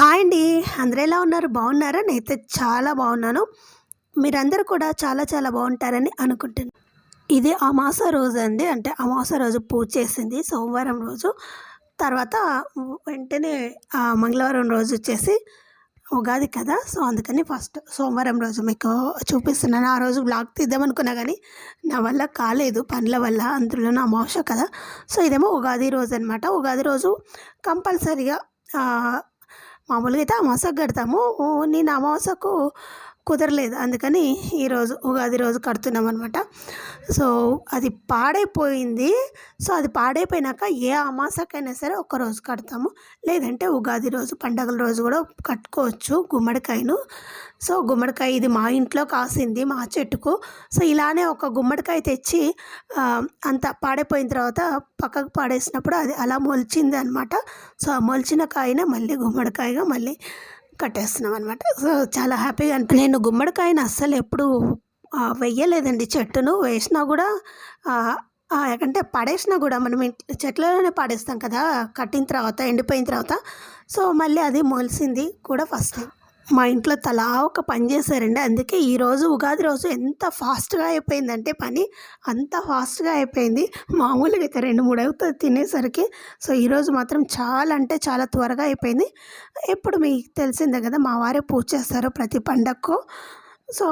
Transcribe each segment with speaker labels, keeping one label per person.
Speaker 1: Hi అండి. అందరూ ఎలా ఉన్నారు? బాగున్నారా? నేనైతే చాలా బాగున్నాను. మీరందరూ కూడా చాలా చాలా బాగుంటారని అనుకుంటున్నాను ఇది అమాస రోజు అండి. అంటే అమాస రోజు పూజ చేసింది సోమవారం రోజు. తర్వాత వెంటనే మంగళవారం రోజు వచ్చేసి ఉగాది కదా. సో అందుకని ఫస్ట్ సోమవారం రోజు మీకు చూపిస్తున్నాను. ఆ రోజు బ్లాగ్ తీద్దామనుకున్నా కానీ నా వల్ల కాలేదు. పనుల వల్ల అందులోనూ అమావాస్య కదా. సో ఇదేమో ఉగాది రోజు అనమాట ఉగాది రోజు కంపల్సరిగా మామూలుగా అయితే అమావాస్యకు కడతాము. నేను అమావాస్యకు కుదరలేదు. అందుకని ఈరోజు ఉగాది రోజు కడుతున్నాం అనమాట సో అది పాడైపోయింది. సో అది పాడైపోయినాక ఏ అమాసకైనా సరే ఒక రోజు కడతాము. లేదంటే ఉగాది రోజు పండగల రోజు కూడా కట్టుకోవచ్చు గుమ్మడికాయను. సో గుమ్మడికాయ ఇది మా ఇంట్లో కాసింది మా చెట్టుకు. సో ఇలానే ఒక గుమ్మడికాయ తెచ్చి అంత పాడైపోయిన తర్వాత పక్కకు పాడేసినప్పుడు అది అలా మొలిచింది అనమాట సో ఆ మొలిచిన కాయనే మళ్ళీ గుమ్మడికాయగా మళ్ళీ కట్టేస్తున్నాం అనమాట సో చాలా హ్యాపీగా అనిపి నేను గుమ్మడికాయని అస్సలు ఎప్పుడు వెయ్యలేదండి చెట్టును. వేసినా కూడా ఎందుకంటే అంటే పడేసినా కూడా మనం చెట్లలోనే పడేస్తాం కదా కట్టిన తర్వాత ఎండిపోయిన తర్వాత. సో మళ్ళీ అది మొలిసింది కూడా ఫస్ట్ టైం మా ఇంట్లో తలా ఒక పని చేశారండి. అందుకే ఈరోజు ఉగాది రోజు ఎంత ఫాస్ట్గా అయిపోయిందంటే పని అంత ఫాస్ట్గా అయిపోయింది. మామూలుగా అయితే రెండు మూడు అవుతుంది తినేసరికి. సో ఈరోజు మాత్రం చాలా అంటే చాలా త్వరగా అయిపోయింది. ఎప్పుడు మీకు తెలిసిందే కదా మా వారే పూజ చేస్తారు ప్రతి పండగకు సో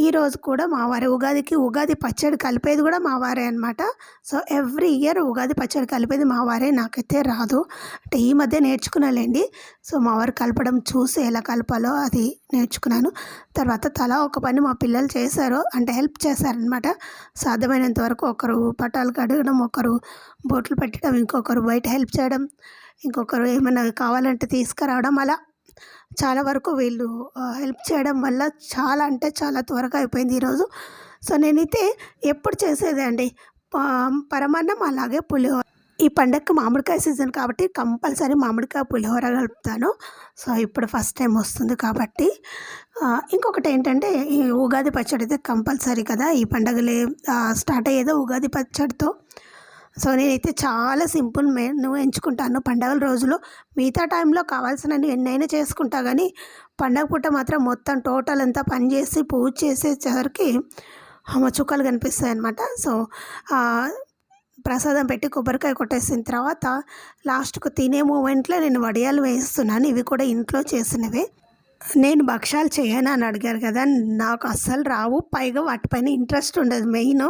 Speaker 1: ఈరోజు కూడా మా వారే ఉగాదికి ఉగాది పచ్చడి కలిపేది కూడా మా వారే అనమాట సో ఎవ్రీ ఇయర్ ఉగాది పచ్చడి కలిపేది మా వారే నాకైతే రాదు. అంటే ఈ మధ్య నేర్చుకున్నాలేండి. సో మా వారు కలపడం చూసి ఎలా కలపాలో అది నేర్చుకున్నాను. తర్వాత తలా ఒక పని మా పిల్లలు చేశారు అంటే హెల్ప్ చేశారనమాట సాధ్యమైనంత వరకు ఒకరు పట్టాలు కడగడం ఒకరు బొట్లు పెట్టడం ఇంకొకరు బయట హెల్ప్ చేయడం ఇంకొకరు ఏమైనా కావాలంటే తీసుకురావడం అలా చాలా వరకు వీళ్ళు హెల్ప్ చేయడం వల్ల చాలా అంటే చాలా త్వరగా అయిపోయింది ఈరోజు సో నేనైతే ఎప్పుడు చేసేదే అండి ప- పరమాన్నం అలాగే పులిహోర. ఈ పండగకి మామిడికాయ సీజన్ కాబట్టి కంపల్సరీ మామిడికాయ పులిహోర కలుపుతాను. సో ఇప్పుడు ఫస్ట్ టైం వస్తుంది కాబట్టి ఇంకొకటి ఏంటంటే ఈ ఉగాది పచ్చడి అయితే కంపల్సరీ కదా ఈ పండగలే స్టార్ట్ అయ్యేదో ఉగాది పచ్చడితో. సో నేనైతే చాలా సింపుల్ మెను ఎంచుకుంటాను పండగల రోజులు. మిగతా టైంలో కావాల్సినవి ఎన్నైనా చేసుకుంటా కానీ పండగ పూట మాత్రం మొత్తం టోటల్ అంతా పని చేసి పూజ చేసేసరికి అమ్మ చుక్కలు కనిపిస్తాయి అనమాట సో ప్రసాదం పెట్టి కొబ్బరికాయ కొట్టేసిన తర్వాత లాస్ట్కు తినే మూమెంట్లో నేను వడియాలు వేస్తున్నాను. ఇవి కూడా ఇంట్లో చేసినవే. నేను భక్షాలు చేయను అని అడిగారు కదా నాకు అస్సలు రావు. పైగా వాటిపైన ఇంట్రెస్ట్ ఉండదు మెయిన్.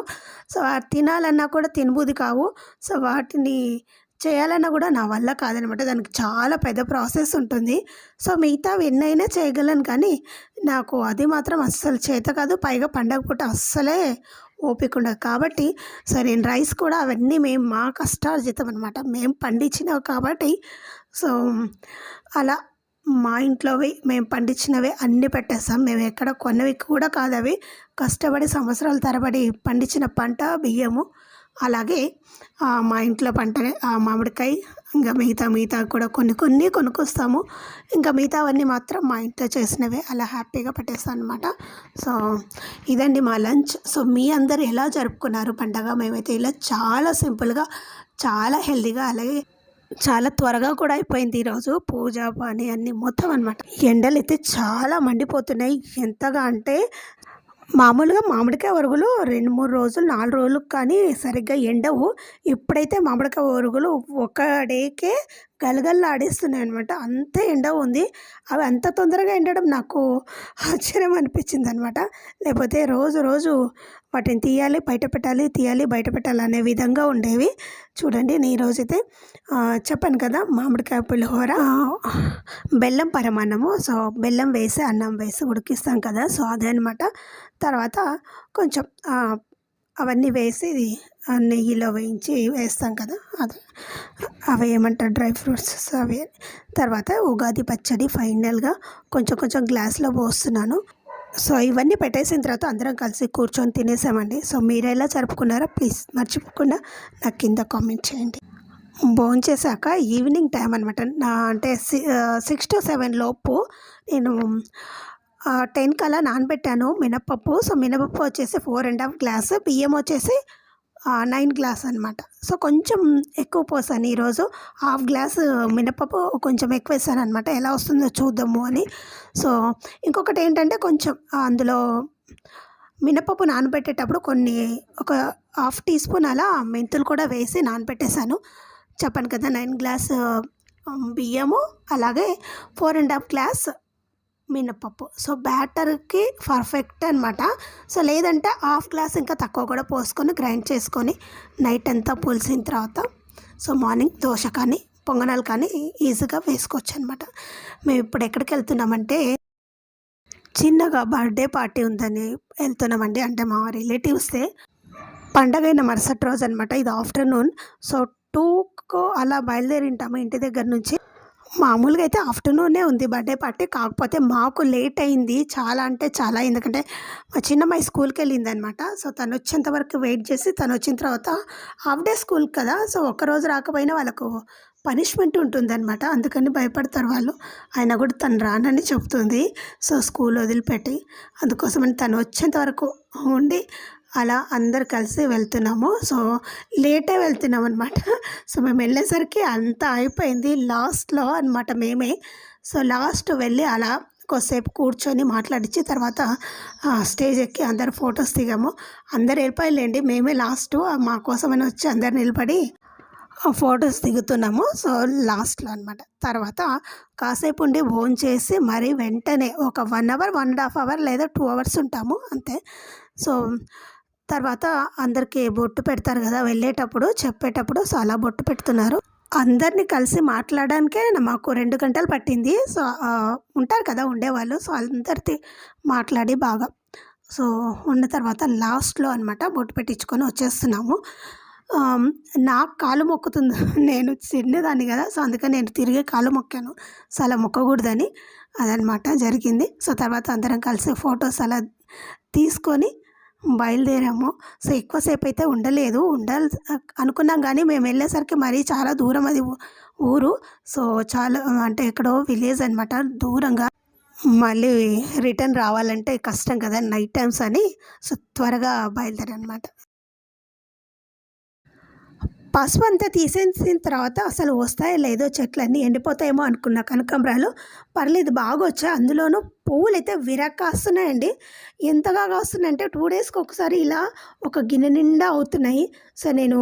Speaker 1: సో అది తినాలన్నా కూడా తినబుద్ది కావు. సో వాటిని చేయాలన్నా కూడా నా వల్ల కాదనమాట. దానికి చాలా పెద్ద ప్రాసెస్ ఉంటుంది. సో మిగతావి ఎన్నైనా చేయగలను కానీ నాకు అది మాత్రం అస్సలు చేత కాదు. పైగా పండగ పూట అస్సలే ఓపిక ఉండదు. కాబట్టి సో నేను రైస్ కూడా అవన్నీ మేము మా కష్టార్జితం అనమాట మేము పండించినవి కాబట్టి సో అలా మా ఇంట్లోవి మేము పండించినవి అన్నీ పెట్టేస్తాం మేము ఎక్కడ కొన్నవి కూడా కాదు అవి. కష్టపడి సంవత్సరాల తరబడి పండించిన పంట బియ్యము. అలాగే మా ఇంట్లో పంటనే మామిడికాయ ఇంకా మిగతా మిగతా కూడా కొన్ని కొన్ని కొనుక్కొస్తాము. ఇంకా మిగతావన్నీ మాత్రం మా ఇంట్లో చేసినవే. అలా హ్యాపీగా పెట్టేస్తాను అనమాట సో ఇదండి మా లంచ్. సో మీ అందరు ఎలా జరుపుకున్నారు పండగ? మేమైతే ఇలా చాలా సింపుల్గా చాలా హెల్దీగా అలాగే చాలా త్వరగా కూడా అయిపోయింది ఈరోజు పూజ పని అన్నీ మొత్తం అనమాట ఎండలు అయితే చాలా మండిపోతున్నాయి. ఎంతగా అంటే మామూలుగా మామిడికాయ ఒరుగులు రెండు మూడు రోజులు నాలుగు రోజులు కానీ సరిగ్గా ఎండవు. ఇప్పుడైతే మామిడికాయ ఒరుగులు ఒక డేకే గలగల్లాడేస్తున్నాయి అనమాట అంత ఎండ ఉంది. అవి అంత తొందరగా ఎండడం నాకు ఆశ్చర్యం అనిపించింది అనమాట లేకపోతే రోజు రోజు వాటిని తీయాలి బయట పెట్టాలి తీయాలి బయట పెట్టాలి అనే విధంగా ఉండేవి. చూడండి నేను ఈరోజైతే ఆ, చెప్పాను కదా మామిడికాయ పులిహోర. బెల్లం పరమాన్నము. సో బెల్లం వేసి అన్నం వేసి ఉడికిస్తాం కదా సో అదే అనమాట తర్వాత కొంచెం అవన్నీ వేసి నెయ్యిలో వేయించి వేస్తాం కదా అది అవి ఏమంటారు డ్రై ఫ్రూట్స్ అవి. తర్వాత ఉగాది పచ్చడి ఫైనల్గా కొంచెం కొంచెం గ్లాస్లో పోస్తున్నాను. సో ఇవన్నీ పెట్టేసిన తర్వాత అందరం కలిసి కూర్చొని తినేసామండి. సో మీరు ఎలా జరుపుకున్నారో ప్లీజ్ మర్చిపోకుండా నాకు కింద కామెంట్ చేయండి. భోంచేశాక ఈవినింగ్ టైం అనమాట నా అంటే సిక్స్ టు సెవెన్ లోపు నేను టెన్ కల్లా నానబెట్టాను మినపప్పు సో మినపప్పు వచ్చేసి ఫోర్ అండ్ హాఫ్ గ్లాస్. బియ్యం వచ్చేసి నైన్ గ్లాస్ అనమాట సో కొంచెం ఎక్కువ పోసాను ఈరోజు. హాఫ్ గ్లాస్ మినపప్పు కొంచెం ఎక్కువ వేసాను అనమాట ఎలా వస్తుందో చూద్దాము అని. సో ఇంకొకటి ఏంటంటే కొంచెం అందులో మినపప్పు నానబెట్టేటప్పుడు కొన్ని ఒక హాఫ్ టీ స్పూన్ అలా మెంతులు కూడా వేసి నానబెట్టేశాను. చెప్పాను కదా నైన్ గ్లాస్ బియ్యము అలాగే ఫోర్ అండ్ హాఫ్ గ్లాస్ మినపప్పు. సో బ్యాటర్కి పర్ఫెక్ట్ అనమాట సో లేదంటే హాఫ్ గ్లాస్ ఇంకా తక్కువ కూడా పోసుకొని గ్రైండ్ చేసుకొని నైట్ అంతా పులిసిన తర్వాత సో మార్నింగ్ దోశ కానీ పొంగనాలు కానీ ఈజీగా వేసుకోవచ్చు అనమాట మేము ఇప్పుడు ఎక్కడికి వెళ్తున్నామంటే చిన్నగా బర్త్డే పార్టీ ఉందని వెళ్తున్నామండి. అంటే మా రిలేటివ్స్దే పండగ అయిన మరుసటి రోజు అనమాట ఇది ఆఫ్టర్నూన్. సో టూకు అలా బయలుదేరింటాము ఇంటి దగ్గర నుంచి. మామూలుగా అయితే ఆఫ్టర్నూనే ఉంది బర్త్డే పార్టీ. కాకపోతే మాకు లేట్ అయింది. చాలా అంటే చాలా. ఎందుకంటే మా చిన్నమ్మాయి స్కూల్కి వెళ్ళింది అనమాట సో తను వచ్చేంత వరకు వెయిట్ చేసి తను వచ్చిన తర్వాత హాఫ్ డే స్కూల్ కదా. సో ఒక్కరోజు రాకపోయినా వాళ్ళకు పనిష్మెంట్ ఉంటుందన్నమాట అందుకని భయపడతారు వాళ్ళు. ఆయన కూడా తను రానని చెప్తుంది. సో స్కూల్ వదిలిపెట్టి. అందుకోసమని తను వచ్చేంత వరకు ఉండి అలా అందరు కలిసి వెళ్తున్నాము. సో లేటే వెళ్తున్నాం అనమాట సో మేము వెళ్ళేసరికి అంతా అయిపోయింది. లాస్ట్లో అనమాట మేమే. సో లాస్ట్ వెళ్ళి అలా కొద్దిసేపు కూర్చొని మాట్లాడించి తర్వాత స్టేజ్ ఎక్కి అందరు ఫొటోస్ దిగాము. అందరు వెళ్ళిపోయిలేండి మేమే లాస్ట్ మా కోసమని వచ్చి అందరు నిలబడి ఫొటోస్ దిగుతున్నాము. సో లాస్ట్లో అనమాట తర్వాత కాసేపు ఉండి భోజనం చేసి మరీ వెంటనే ఒక one hour one and half hour లేదా టూ అవర్స్ ఉంటాము. అంతే. సో తర్వాత అందరికీ బొట్టు పెడతారు కదా వెళ్ళేటప్పుడు చెప్పేటప్పుడు సో అలా బొట్టు పెడుతున్నారు. అందరినీ కలిసి మాట్లాడడానికే మాకు రెండు గంటలు పట్టింది. సో ఉంటారు కదా ఉండేవాళ్ళు. సో అందరితో మాట్లాడి బాగా సో ఉన్న తర్వాత లాస్ట్లో అనమాట బొట్టు పెట్టించుకొని వచ్చేస్తున్నాము. నాకు కాలు మొక్కుతుంది. నేను చిన్నదాన్ని కదా సో అందుకని నేను తిరిగి కాలు మొక్కాను. సో అలా మొక్కకూడదని అదనమాట జరిగింది. సో తర్వాత అందరం కలిసి ఫొటోస్ అలా తీసుకొని బయలుదేరాము. సో ఎక్కువసేపు అయితే ఉండలేదు. ఉండాలి అనుకున్నాం కానీ మేము వెళ్ళేసరికి మరీ చాలా దూరం అది ఊరు. సో చాలా అంటే ఎక్కడో విలేజ్ అనమాట దూరంగా మళ్ళీ రిటర్న్ రావాలంటే కష్టం కదా నైట్ టైమ్స్ అని. సో త్వరగా బయలుదేరనమాట. పసుపు అంతా తీసేసిన తర్వాత అసలు వస్తాయో లేదో చెట్లన్నీ ఎండిపోతాయేమో అనుకున్న కనకాంబరాలు. పర్లేదు బాగా వచ్చాయి అందులోనూ పువ్వులు అయితే విరక్కాస్తున్నాయండి. ఎంతగా కాస్తున్నాయంటే టూ డేస్కి ఒకసారి ఇలా ఒక గిన్నె నిండా అవుతున్నాయి. సో నేను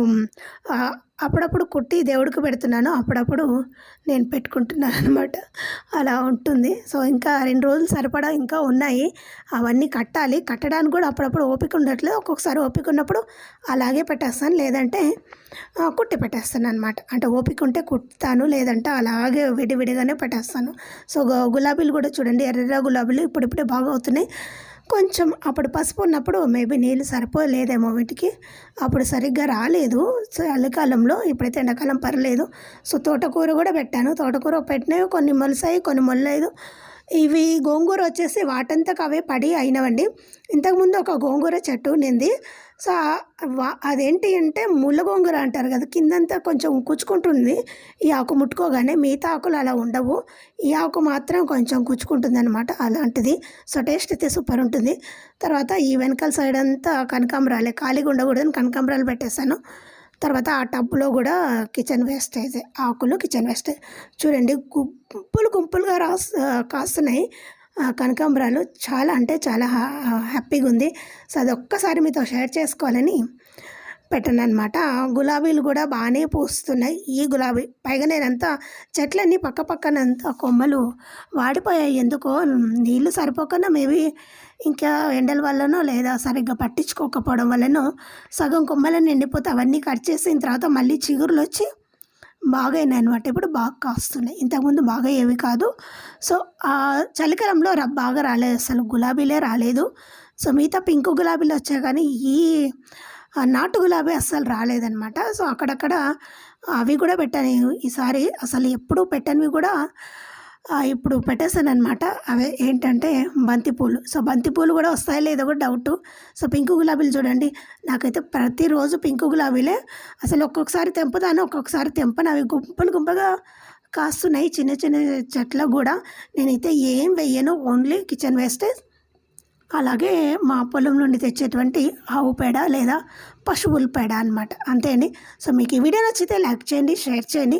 Speaker 1: అప్పుడప్పుడు కుట్టి దేవుడికి పెడుతున్నాను. అప్పుడప్పుడు నేను పెట్టుకుంటున్నాను అనమాట అలా ఉంటుంది. సో ఇంకా రెండు రోజులు సరిపడా ఇంకా ఉన్నాయి. అవన్నీ కట్టాలి. కట్టడానికి కూడా అప్పుడప్పుడు ఓపిక ఉండట్లేదు. ఒక్కొక్కసారి ఓపిక ఉన్నప్పుడు అలాగే పెట్టేస్తాను. లేదంటే కుట్టి పెట్టేస్తాను అనమాట అంటే ఓపిక ఉంటే కుట్టుతాను లేదంటే అలాగే విడివిడిగానే పెట్టేస్తాను. సో గులాబీలు కూడా చూడండి. ఎర్ర గులాబీలు ఇప్పుడిప్పుడే బాగా అవుతున్నాయి. కొంచెం అప్పుడు పసుపు ఉన్నప్పుడు మేబీ నీళ్ళు సరిపోలేదేమో వీటికి. అప్పుడు సరిగ్గా రాలేదు. చలికాలంలో ఇప్పుడైతే ఎండాకాలం పర్లేదు. సో తోటకూర కూడా పెట్టాను. తోటకూర పెట్టినవి కొన్ని మొలిసాయి కొన్ని మొల్లలేదు ఇవి గోంగూర వచ్చేసి వాటంతకు అవే పడి అయినవండి. ఇంతకుముందు ఒక గోంగూర చెట్టు ఉండింది. సో అదేంటి అంటే ముళ్ళ గోంగూర అంటారు కదా కిందంతా కొంచెం కుచ్చుకుంటుంది. ఈ ఆకు ముట్టుకోగానే మిగతా ఆకులు అలా ఉండవు. ఈ ఆకు మాత్రం కొంచెం కుచ్చుకుంటుంది అనమాట అలాంటిది. సో టేస్ట్ అయితే సూపర్ ఉంటుంది. తర్వాత ఈ వెనకాల సైడ్ అంతా కనకాంబరాలే. ఖాళీగా ఉండకూడదని కనకాంబరాలు పెట్టేశాను. తర్వాత ఆ టబ్లో కూడా కిచెన్ వేస్టేజ్ ఆకులు కిచెన్ వేస్టేజ్ చూడండి గుంపులు గుంపులుగా రాస్ కాస్తున్నాయి. కనకాంబరాలు చాలా అంటే చాలా హ్యాపీగా ఉంది. సో అది ఒక్కసారి మీతో షేర్ చేసుకోవాలని పెట్టాను అనమాట గులాబీలు కూడా బాగానే పూస్తున్నాయి. ఈ గులాబీ పైగా నేనంతా చెట్లన్నీ పక్క పక్కనంతా కొమ్మలు వాడిపోయాయి. ఎందుకో నీళ్ళు సరిపోకుండా మేబీ ఇంకా ఎండల వల్లనో లేదా సరిగ్గా పట్టించుకోకపోవడం వల్లనో సగం కొమ్మలను ఎండిపోతే అవన్నీ కట్ చేసిన తర్వాత మళ్ళీ చిగురులు వచ్చి బాగా అయినాయి అనమాట ఇప్పుడు బాగా కాస్తున్నాయి. ఇంతకుముందు బాగా ఏవి కాదు. సో ఆ చలికాలంలో బాగా రాలేదు అసలు గులాబీలే రాలేదు. సో మిగతా పింక్ గులాబీలు వచ్చాయి కానీ ఈ నాటు గులాబీ అస్సలు రాలేదనమాట సో అక్కడక్కడ అవి కూడా పెట్టాను. ఈసారి అసలు ఎప్పుడు పెట్టనివి కూడా ఇప్పుడు పెట్టేశాను అనమాట అవి ఏంటంటే బంతిపూలు సో బంతిపూలు కూడా వస్తాయో లేదో కూడా డౌట్. సో పింక్ గులాబీలు చూడండి. నాకైతే ప్రతిరోజు పింక్ గులాబీలే. అసలు ఒక్కొక్కసారి తెంపుతాను ఒక్కొక్కసారి తెంపను. అవి గుంపులు గుంపుగా కాస్తున్నాయి. చిన్న చిన్న చెట్ల కూడా. నేనైతే ఏం వెయ్యను. ఓన్లీ కిచెన్ వేస్టేజ్ అలాగే మా పొలం నుండి తెచ్చేటువంటి ఆవు పేడ లేదా పశువుల పేడ అనమాట అంతే అండి. సో మీకు ఈ వీడియో నచ్చితే లైక్ చేయండి షేర్ చేయండి.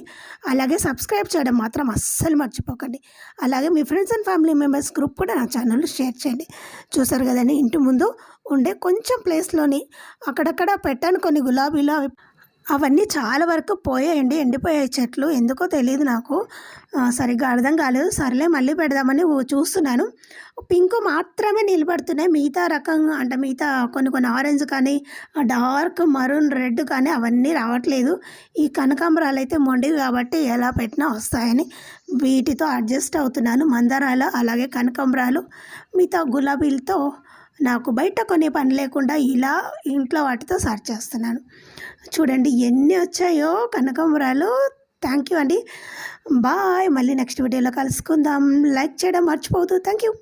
Speaker 1: అలాగే సబ్స్క్రైబ్ చేయడం మాత్రం అస్సలు మర్చిపోకండి. అలాగే మీ friends and family members group కూడా నా ఛానల్ షేర్ చేయండి. చూసారు కదండి ఇంటి ముందు ఉండే కొంచెం ప్లేస్లోని అక్కడక్కడ పెట్టాను కొన్ని గులాబీలు అవి. అవన్నీ చాలా వరకు పోయాయండి ఎండిపోయాయి చెట్లు. ఎందుకో తెలియదు నాకు. సరిగ్గా అర్థం కాలేదు. సర్లే మళ్ళీ పెడదామని చూస్తున్నాను. పింక్ మాత్రమే నిలబడుతున్నాయి. మిగతా రకంగా అంటే మిగతా కొన్ని కొన్ని ఆరెంజ్ కానీ డార్క్ మరూన్ రెడ్ కానీ అవన్నీ రావట్లేదు. ఈ కనకాంబరాలు అయితే మొండివి కాబట్టి ఎలా పెట్టినా వస్తాయని వీటితో అడ్జస్ట్ అవుతున్నాను. మందారాలు అలాగే కనకాంబరాలు మిగతా గులాబీలతో నాకు బయట కొనే పని లేకుండా ఇలా ఇంట్లో వాటితో సర్చ్ చేస్తున్నాను. చూడండి ఎన్ని వచ్చాయో కనకాంబరాలు. థ్యాంక్ యూ అండి. బాయ్. మళ్ళీ నెక్స్ట్ వీడియోలో కలుసుకుందాం. లైక్ చేయడం మర్చిపోవద్దు. Thank you